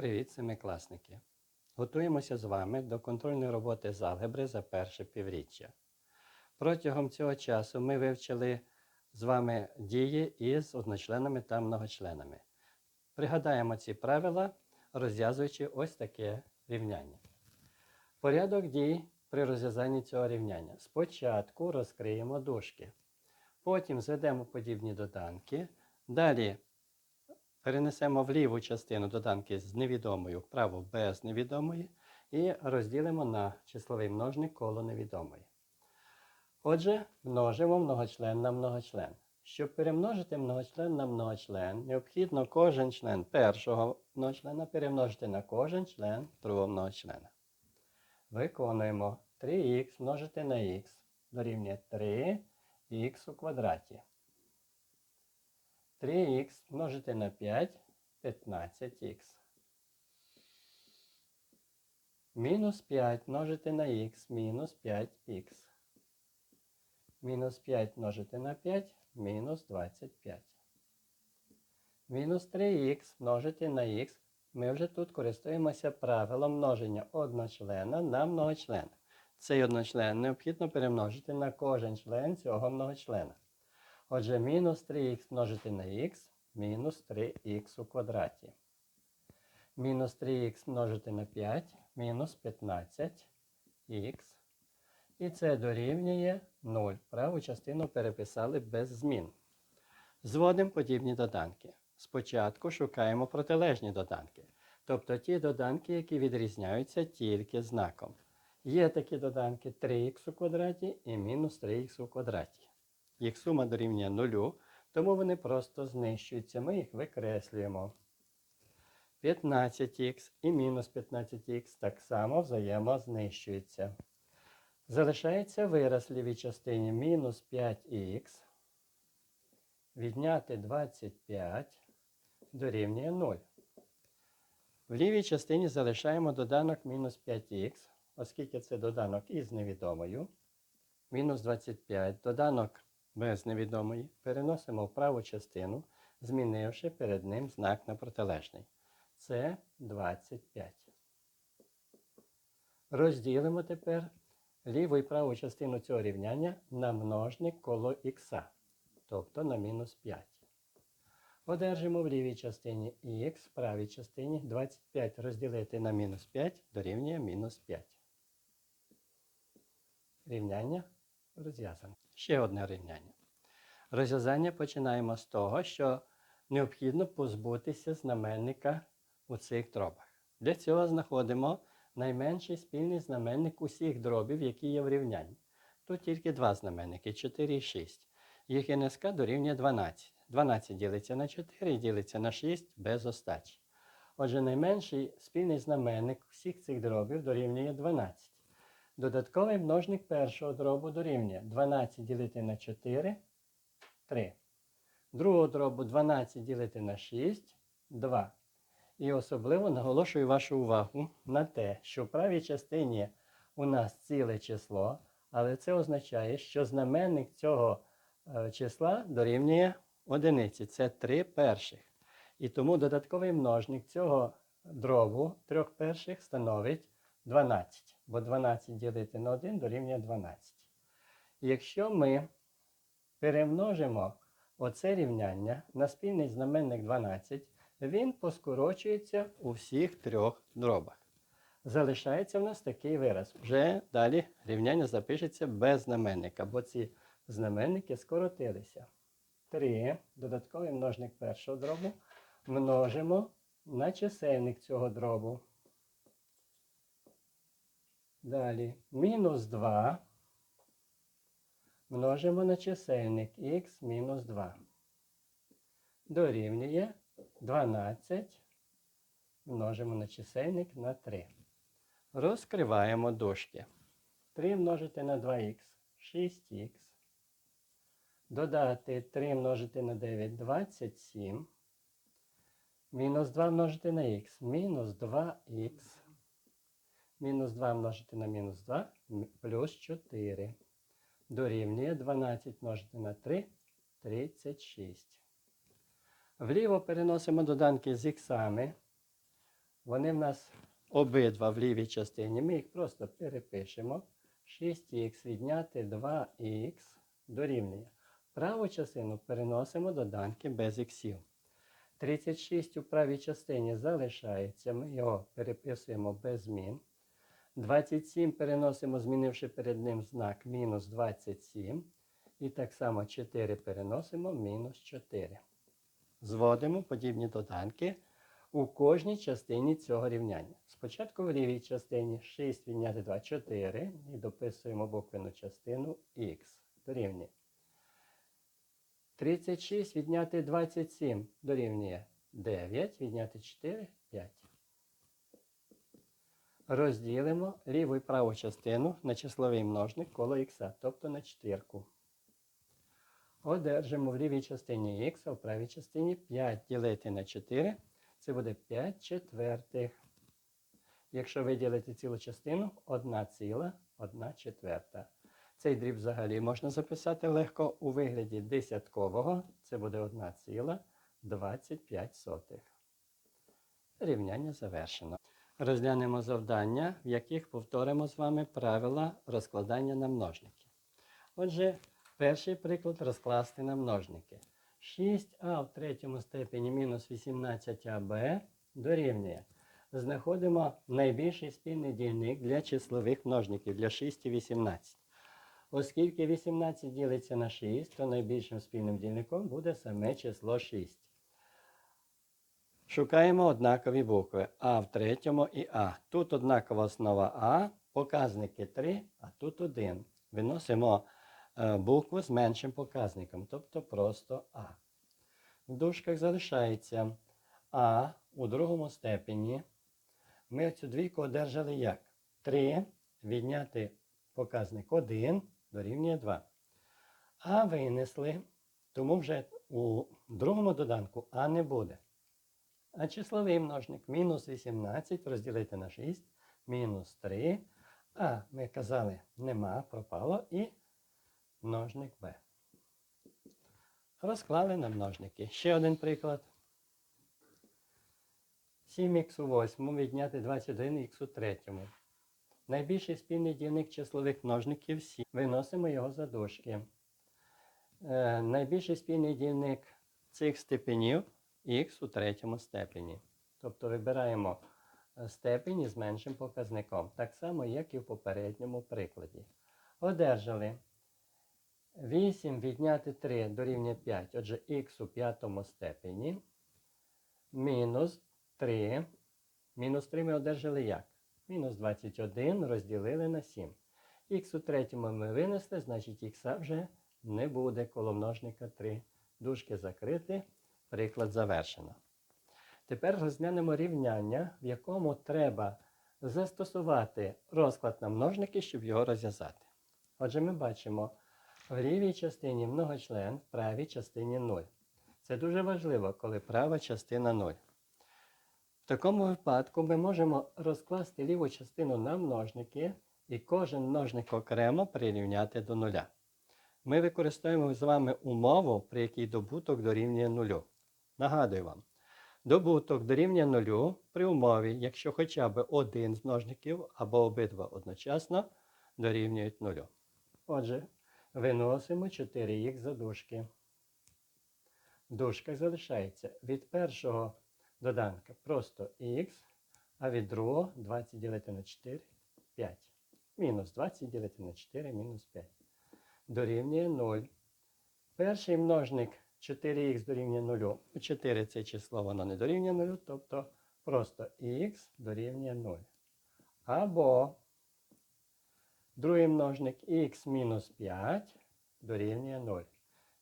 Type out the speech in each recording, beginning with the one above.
Привіт, семикласники! Готуємося з вами до контрольної роботи з алгебри за перше півріччя. Протягом цього часу ми вивчили з вами дії із одночленами та многочленами. Пригадаємо ці правила, розв'язуючи ось таке рівняння. Порядок дій при розв'язанні цього рівняння. Спочатку розкриємо дужки, потім зведемо подібні доданки. Далі Перенесемо в ліву частину доданки з невідомою, в праву без невідомої і розділимо на числовий множник коло невідомої. Отже, множимо многочлен на многочлен. Щоб перемножити многочлен на многочлен, необхідно кожен член першого многочлена перемножити на кожен член другого многочлена. Виконуємо 3х множити на х дорівнює 3х у квадраті. 3х множити на 5 15х. Мінус 5 множити на х мінус 5х. Мінус 5 множити на 5 мінус 25. Мінус 3х множити на х. Ми вже тут користуємося правилом множення одночлена на многочлена. Цей одночлен необхідно перемножити на кожен член цього многочлена. Отже, мінус 3х множити на х, мінус 3х у квадраті. Мінус 3х множити на 5, мінус 15х. І це дорівнює 0. Праву частину переписали без змін. Зводимо подібні доданки. Спочатку шукаємо протилежні доданки. Тобто ті доданки, які відрізняються тільки знаком. Є такі доданки 3х у квадраті і мінус 3х у квадраті. Їх сума дорівнює нулю, тому вони просто знищуються. Ми їх викреслюємо. 15х і мінус 15х так само взаємознищуються. Залишається вираз в лівій частині мінус 5х. Відняти 25 дорівнює 0. В лівій частині залишаємо доданок мінус 5х, оскільки це доданок із невідомою. Мінус 25 доданок без невідомої переносимо в праву частину, змінивши перед ним знак на протилежний. Це 25. Розділимо тепер ліву і праву частину цього рівняння на множник коло х, тобто на мінус 5. Одержимо в лівій частині х, в правій частині 25 розділити на мінус 5 дорівнює мінус 5. Рівняння розв'язане. Ще одне рівняння. Розв'язання починаємо з того, що необхідно позбутися знаменника у цих дробах. Для цього знаходимо найменший спільний знаменник усіх дробів, які є в рівнянні. Тут тільки два знаменники 4 і 6. Їх НСК дорівнює 12. 12 ділиться на 4 і ділиться на 6 без остачі. Отже, найменший спільний знаменник всіх цих дробів дорівнює 12. Додатковий множник першого дробу дорівнює 12 ділити на 4 3. Другого дробу 12 ділити на 6 2. І особливо наголошую вашу увагу на те, що в правій частині у нас ціле число, але це означає, що знаменник цього е, числа дорівнює одиниці. Це 3 перших. І тому додатковий множник цього дробу трьох перших становить 12. Бо 12 ділити на 1 дорівнює 12. Якщо ми перемножимо оце рівняння на спільний знаменник 12, він поскорочується у всіх трьох дробах. Залишається в нас такий вираз. Вже далі рівняння запишеться без знаменника, бо ці знаменники скоротилися. 3. Додатковий множник першого дробу множимо на чисельник цього дробу. Далі мінус 2 множимо на чисельник х мінус 2. Дорівнює 12 множимо на чисельник на 3. Розкриваємо дужки. 3 множити на 2х 6х. Додати 3 множити на 9 27. Мінус 2 множити на х мінус 2х. Мінус 2 множити на мінус 2 плюс 4 дорівнює 12 множити на 3 36. Вліво переносимо доданки з іксами. Вони в нас обидва в лівій частині. Ми їх просто перепишемо. 6х відняти 2х дорівнює. Праву частину переносимо до данки без іксів. 36 у правій частині залишається. Ми його переписуємо без змін. 27 переносимо, змінивши перед ним знак мінус 27. І так само 4 переносимо мінус 4. Зводимо подібні доданки у кожній частині цього рівняння. Спочатку в лівій частині 6 відняти 2 4 і дописуємо буквену частину х дорівнює. 36 відняти 27 дорівнює 9, відняти 4 5. Розділимо ліву і праву частину на числовий множник коло х, тобто на четвірку. Одержимо в лівій частині х, а в правій частині 5 ділити на 4. Це буде 5 четвертих. Якщо виділити цілу частину, 1 ціла, 1 четверта. Цей дріб взагалі можна записати легко у вигляді десяткового. Це буде 1 ціла 25 сотих. Рівняння завершено. Розглянемо завдання, в яких повторимо з вами правила розкладання на множники. Отже, перший приклад розкласти на множники. 6а в третьому степені мінус 18аб дорівнює. Знаходимо найбільший спільний дільник для числових множників для 6 і 18. Оскільки 18 ділиться на 6, то найбільшим спільним дільником буде саме число 6. Шукаємо однакові букви А в третьому і А. Тут однакова основа А, показники 3, а тут 1. Виносимо е, букву з меншим показником, тобто просто А. В дужках залишається А у другому степені. Ми цю двійку одержали як? 3 відняти показник 1 дорівнює 2. А винесли, тому вже у другому доданку А не буде. А числовий множник мінус 18 розділити на 6, мінус 3. А ми казали, нема, пропало і множник Б. Розклали на множники. Ще один приклад. 7х у 8 відняти 21х у третьому. Найбільший спільний дільник числових множників 7. Виносимо його за дужки. Е, найбільший спільний дільник цих степенів х у третьому степені. Тобто вибираємо е, степені з меншим показником, так само, як і в попередньому прикладі. Одержали 8 відняти 3 дорівнює 5, отже, х у п'ятому степені. Мінус 3. Мінус 3 ми одержали як? Мінус 21 розділили на 7. Х у третьому ми винесли, значить х вже не буде коло множника 3. Дужки закриті. Приклад завершено. Тепер розглянемо рівняння, в якому треба застосувати розклад на множники, щоб його розв'язати. Отже, ми бачимо в лівій частині многочлен, в правій частині 0. Це дуже важливо, коли права частина 0. В такому випадку ми можемо розкласти ліву частину на множники і кожен множник окремо прирівняти до нуля. Ми використовуємо з вами умову, при якій добуток дорівнює нулю. Нагадую вам, добуток дорівнює нулю при умові, якщо хоча б один з множників або обидва одночасно дорівнюють нулю. Отже, виносимо 4х за дужки. В дужках залишається від першого доданка просто х, а від другого 20 ділити на 4 5. Мінус 20 ділити на 4 мінус 5. Дорівнює 0. Перший множник 4х дорівнює 0. У 4 це число воно не дорівнює 0, тобто просто х дорівнює 0. Або другий множник х мінус 5 дорівнює 0.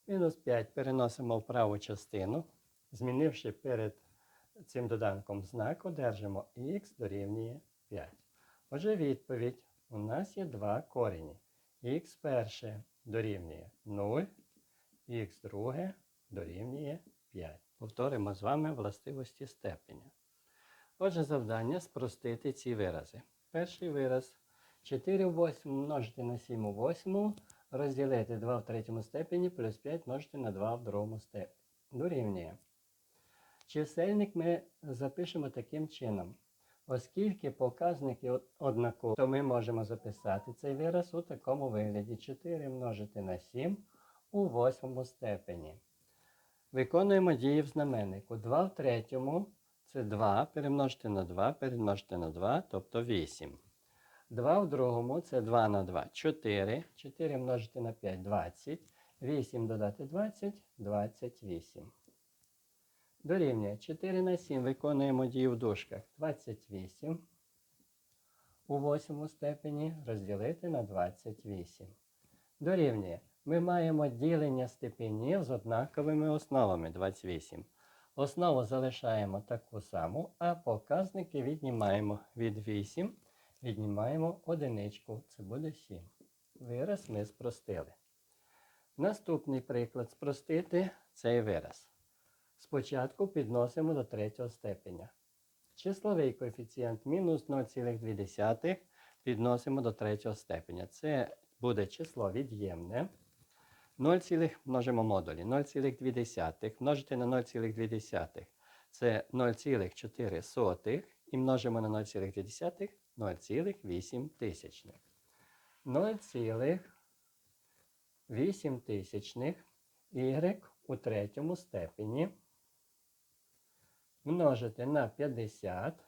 Мінус 5 переносимо в праву частину. Змінивши перед цим доданком знак, одержимо х дорівнює 5. Отже, відповідь. У нас є два корені. х перше дорівнює 0, х друге дорівнює 5. Повторимо з вами властивості степеня. Отже, завдання спростити ці вирази. Перший вираз 4 в 8 множити на 7 у 8, розділити 2 в третьому степені плюс 5 множити на 2 в другому степені. Дорівнює. Чисельник ми запишемо таким чином. Оскільки показники од- однакові, то ми можемо записати цей вираз у такому вигляді 4 множити на 7 у восьмому степені. Виконуємо дії в знаменнику. 2 в третьому це 2 перемножити на 2, перемножити на 2, тобто 8. 2 в другому це 2 на 2, 4. 4 множити на 5 20. 8 додати 20, 28. Дорівнює 4 на 7 виконуємо дію в дужках. 28 у восьмому степені розділити на 28. Дорівнює. Ми маємо ділення степенів з однаковими основами 28. Основу залишаємо таку саму, а показники віднімаємо від 8, віднімаємо одиничку, це буде 7. Вираз ми спростили. Наступний приклад спростити цей вираз. Спочатку підносимо до третього степеня. Числовий коефіцієнт мінус 0,2 підносимо до третього степеня. Це буде число від'ємне. 0, множимо модулі. 0,2 множити на 0,2. Це 0,4 і множимо на 0,2 0,8 тисячних. 0,8 тисячних y у третьому степені множити на 50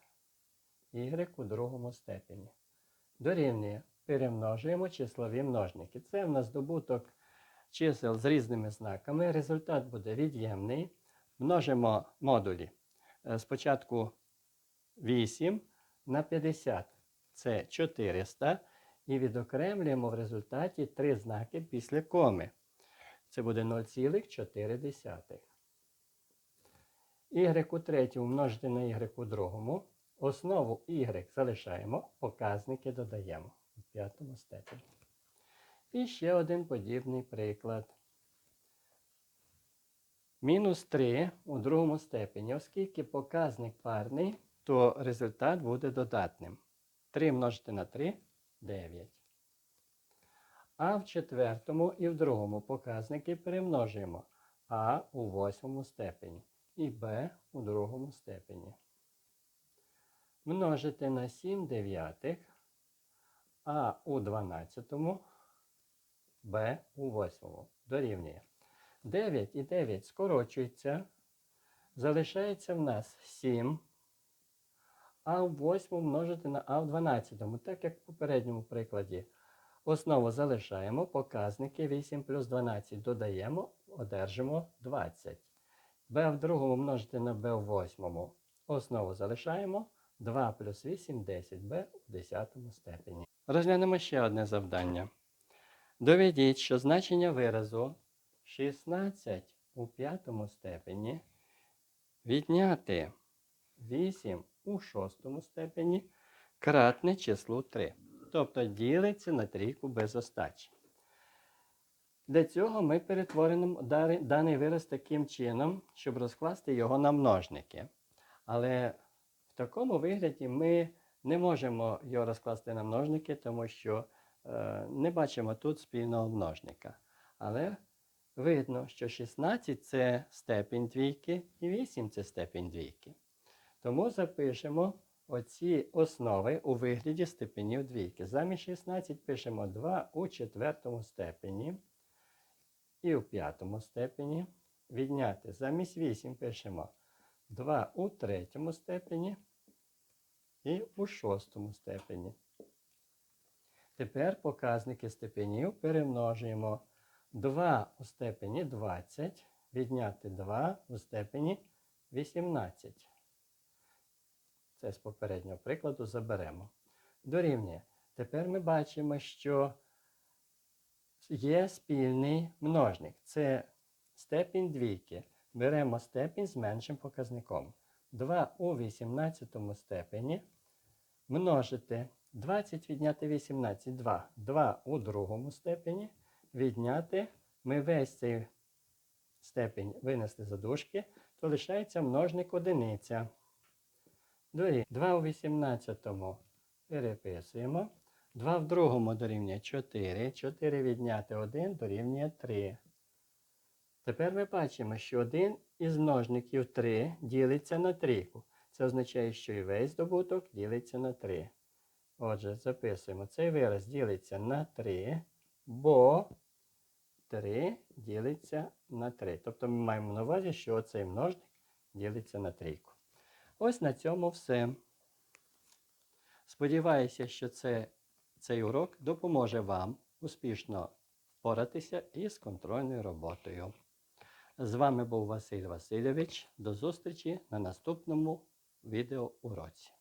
y у другому степені. Дорівнює. Перемножуємо числові множники. Це в нас добуток чисел з різними знаками. Результат буде від'ємний. Множимо модулі. Е, Спочатку 8 на 50. Це 400. І відокремлюємо в результаті три знаки після коми. Це буде 0,4. Y у третьому множити на y у другому. Основу y залишаємо, показники додаємо в п'ятому степені. І ще один подібний приклад. Мінус 3 у другому степені. Оскільки показник парний, то результат буде додатним. 3 множити на 3 9. А в четвертому і в другому показники перемножуємо А у восьмому степені і Б у другому степені. Множити на 7 дев'ятих, А у 12, Б у 8 дорівнює. 9 і 9 скорочуються. Залишається в нас 7. А в 8 множити на А в 12, так як в попередньому прикладі. Основу залишаємо, показники 8 плюс 12 додаємо, одержимо 20. b в другому множити на b в восьмому. Основу залишаємо. 2 плюс 8 10 b у 10 степені. Розглянемо ще одне завдання. Доведіть, що значення виразу 16 у п'ятому степені відняти 8 у шостому степені кратне числу 3. Тобто ділиться на трійку без остачі. Для цього ми перетворимо даний вираз таким чином, щоб розкласти його на множники. Але в такому вигляді ми не можемо його розкласти на множники, тому що не бачимо тут спільного множника. Але видно, що 16 це степінь двійки і 8 це степінь двійки. Тому запишемо оці основи у вигляді степенів двійки. Замість 16 пишемо 2 у четвертому степені і у п'ятому степені. Відняти замість 8 пишемо 2 у третьому степені і у шостому степені. Тепер показники степенів перемножуємо 2 у степені 20, відняти 2 у степені 18. Це з попереднього прикладу заберемо. Дорівнює. Тепер ми бачимо, що є спільний множник. Це степінь двійки. Беремо степінь з меншим показником. 2 у 18 степені множити 20 відняти 18 2. 2 у другому степені. Відняти ми весь цей степінь винесли за дужки, то лишається множник одиниця. Дорі. 2 у 18 переписуємо. 2 в другому дорівнює 4. 4 відняти 1 дорівнює 3. Тепер ми бачимо, що один із множників 3 ділиться на трійку. Це Це означає, що і весь добуток ділиться на 3. Отже, записуємо. Цей вираз ділиться на 3, бо 3 ділиться на 3. Тобто ми маємо на увазі, що оцей множник ділиться на трійку. Ось на цьому все. Сподіваюся, що це, цей урок допоможе вам успішно впоратися із контрольною роботою. З вами був Василь Васильович. До зустрічі на наступному відеоуроці.